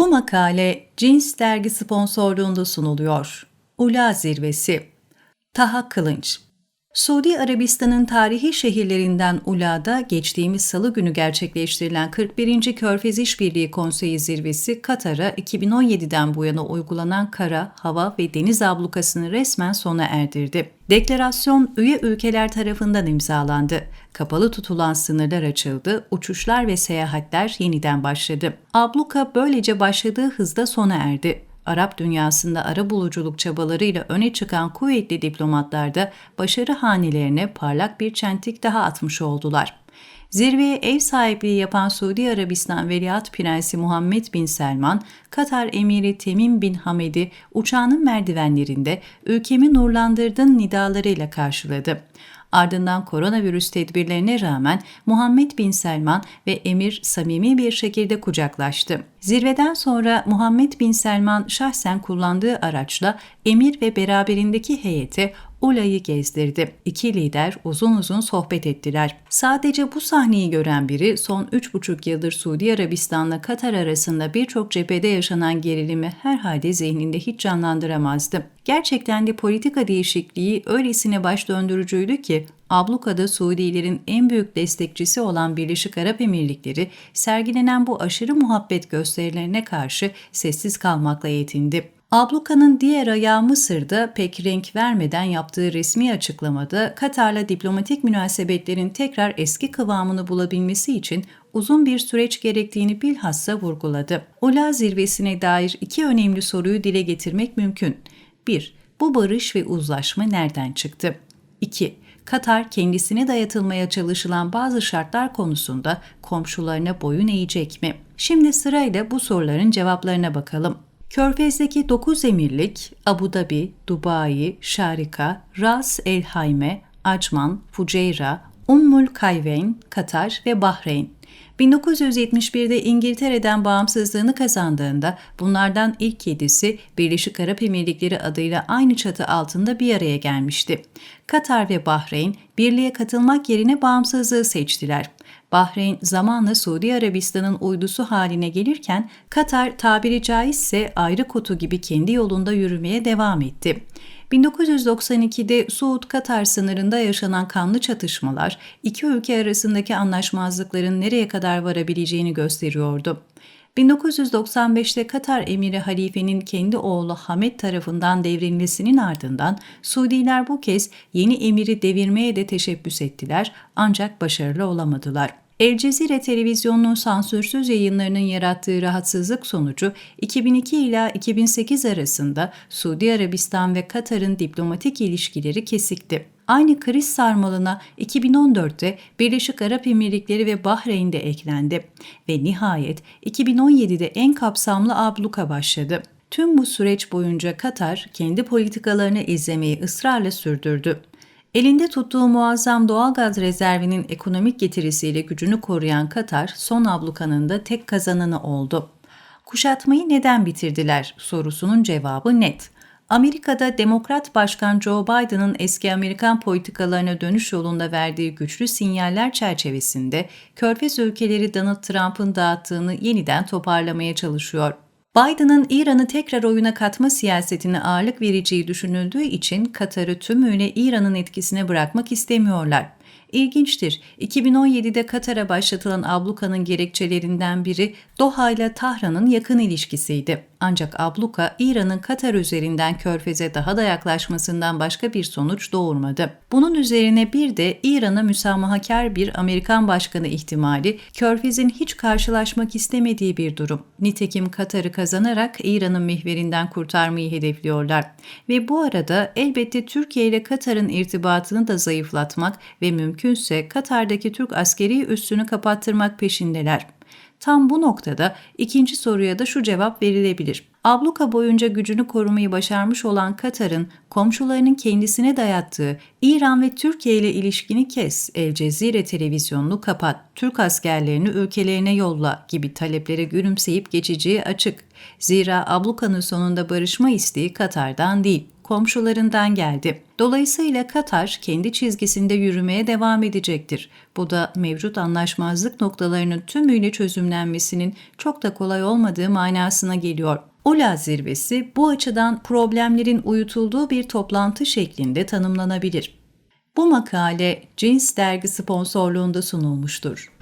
Bu makale Cins dergi sponsorluğunda sunuluyor. Ula Zirvesi Taha Kılınç Suudi Arabistan'ın tarihi şehirlerinden Ula'da geçtiğimiz salı günü gerçekleştirilen 41. Körfez İşbirliği Konseyi Zirvesi Katar'a 2017'den bu yana uygulanan kara, hava ve deniz ablukasını resmen sona erdirdi. Deklarasyon üye ülkeler tarafından imzalandı. Kapalı tutulan sınırlar açıldı, uçuşlar ve seyahatler yeniden başladı. Abluka böylece başladığı hızda sona erdi. Arap dünyasında ara buluculuk çabalarıyla öne çıkan kuvvetli diplomatlar da başarı hanelerine parlak bir çentik daha atmış oldular. Zirveye ev sahipliği yapan Suudi Arabistan Veliaht Prensi Muhammed Bin Selman, Katar Emiri Temim Bin Hamed'i uçağının merdivenlerinde ülkemi nurlandırdın nidalarıyla karşıladı. Ardından koronavirüs tedbirlerine rağmen Muhammed Bin Selman ve emir samimi bir şekilde kucaklaştı. Zirveden sonra Muhammed Bin Selman şahsen kullandığı araçla emir ve beraberindeki heyete Ula'yı gezdirdi. İki lider uzun uzun sohbet ettiler. Sadece bu sahneyi gören biri son 3,5 yıldır Suudi Arabistan'la Katar arasında birçok cephede yaşanan gerilimi herhalde zihninde hiç canlandıramazdı. Gerçekten de politika değişikliği öylesine baş döndürücüydü ki ablukada Suudilerin en büyük destekçisi olan Birleşik Arap Emirlikleri sergilenen bu aşırı muhabbet gösterilerine karşı sessiz kalmakla yetindi. Abluka'nın diğer ayağı Mısır'da pek renk vermeden yaptığı resmi açıklamada Katar'la diplomatik münasebetlerin tekrar eski kıvamını bulabilmesi için uzun bir süreç gerektiğini bilhassa vurguladı. Ula zirvesine dair iki önemli soruyu dile getirmek mümkün. 1. Bu barış ve uzlaşma nereden çıktı? 2. Katar kendisine dayatılmaya çalışılan bazı şartlar konusunda komşularına boyun eğecek mi? Şimdi sırayla bu soruların cevaplarına bakalım. Körfez'deki 9 emirlik Abu Dhabi, Dubai, Şarika, Ras El Hayme, Acman, Fuceyra, Ummul Kayveyn, Katar ve Bahreyn 1971'de İngiltere'den bağımsızlığını kazandığında bunlardan ilk yedisi Birleşik Arap Emirlikleri adıyla aynı çatı altında bir araya gelmişti. Katar ve Bahreyn birliğe katılmak yerine bağımsızlığı seçtiler. Bahreyn zamanla Suudi Arabistan'ın uydusu haline gelirken Katar tabiri caizse ayrı kutu gibi kendi yolunda yürümeye devam etti. 1992'de Suud-Katar sınırında yaşanan kanlı çatışmalar iki ülke arasındaki anlaşmazlıkların nereye kadar varabileceğini gösteriyordu. 1995'te Katar emiri halifenin kendi oğlu Hamed tarafından devrilmesinin ardından Suudiler bu kez yeni emiri devirmeye de teşebbüs ettiler ancak başarılı olamadılar. El Cezire televizyonunun sansürsüz yayınlarının yarattığı rahatsızlık sonucu 2002 ila 2008 arasında Suudi Arabistan ve Katar'ın diplomatik ilişkileri kesikti. Aynı kriz sarmalına 2014'te Birleşik Arap Emirlikleri ve Bahreyn de eklendi ve nihayet 2017'de en kapsamlı abluka başladı. Tüm bu süreç boyunca Katar kendi politikalarını izlemeyi ısrarla sürdürdü. Elinde tuttuğu muazzam doğal gaz rezervinin ekonomik getirisiyle gücünü koruyan Katar, son ablukanın da tek kazananı oldu. Kuşatmayı neden bitirdiler sorusunun cevabı net. Amerika'da Demokrat Başkan Joe Biden'ın eski Amerikan politikalarına dönüş yolunda verdiği güçlü sinyaller çerçevesinde Körfez ülkeleri Donald Trump'ın dağıttığını yeniden toparlamaya çalışıyor. Biden'ın İran'ı tekrar oyuna katma siyasetine ağırlık vereceği düşünüldüğü için Katar'ı tümüyle İran'ın etkisine bırakmak istemiyorlar. İlginçtir. 2017'de Katar'a başlatılan ablukanın gerekçelerinden biri Doha ile Tahran'ın yakın ilişkisiydi. Ancak abluka İran'ın Katar üzerinden Körfez'e daha da yaklaşmasından başka bir sonuç doğurmadı. Bunun üzerine bir de İran'a müsamahakar bir Amerikan başkanı ihtimali Körfez'in hiç karşılaşmak istemediği bir durum. Nitekim Katar'ı kazanarak İran'ın mihverinden kurtarmayı hedefliyorlar. Ve bu arada elbette Türkiye ile Katar'ın irtibatını da zayıflatmak ve mümkünse Katar'daki Türk askeri üssünü kapattırmak peşindeler. Tam bu noktada ikinci soruya da şu cevap verilebilir. Abluka boyunca gücünü korumayı başarmış olan Katar'ın komşularının kendisine dayattığı İran ve Türkiye ile ilişkini kes, El Cezire televizyonunu kapat, Türk askerlerini ülkelerine yolla gibi taleplere gülümseyip geçeceği açık. Zira ablukanın sonunda barışma isteği Katar'dan değil, komşularından geldi. Dolayısıyla Katar kendi çizgisinde yürümeye devam edecektir. Bu da mevcut anlaşmazlık noktalarının tümüyle çözümlenmesinin çok da kolay olmadığı manasına geliyor. ULA zirvesi bu açıdan problemlerin uyutulduğu bir toplantı şeklinde tanımlanabilir. Bu makale Cins dergi sponsorluğunda sunulmuştur.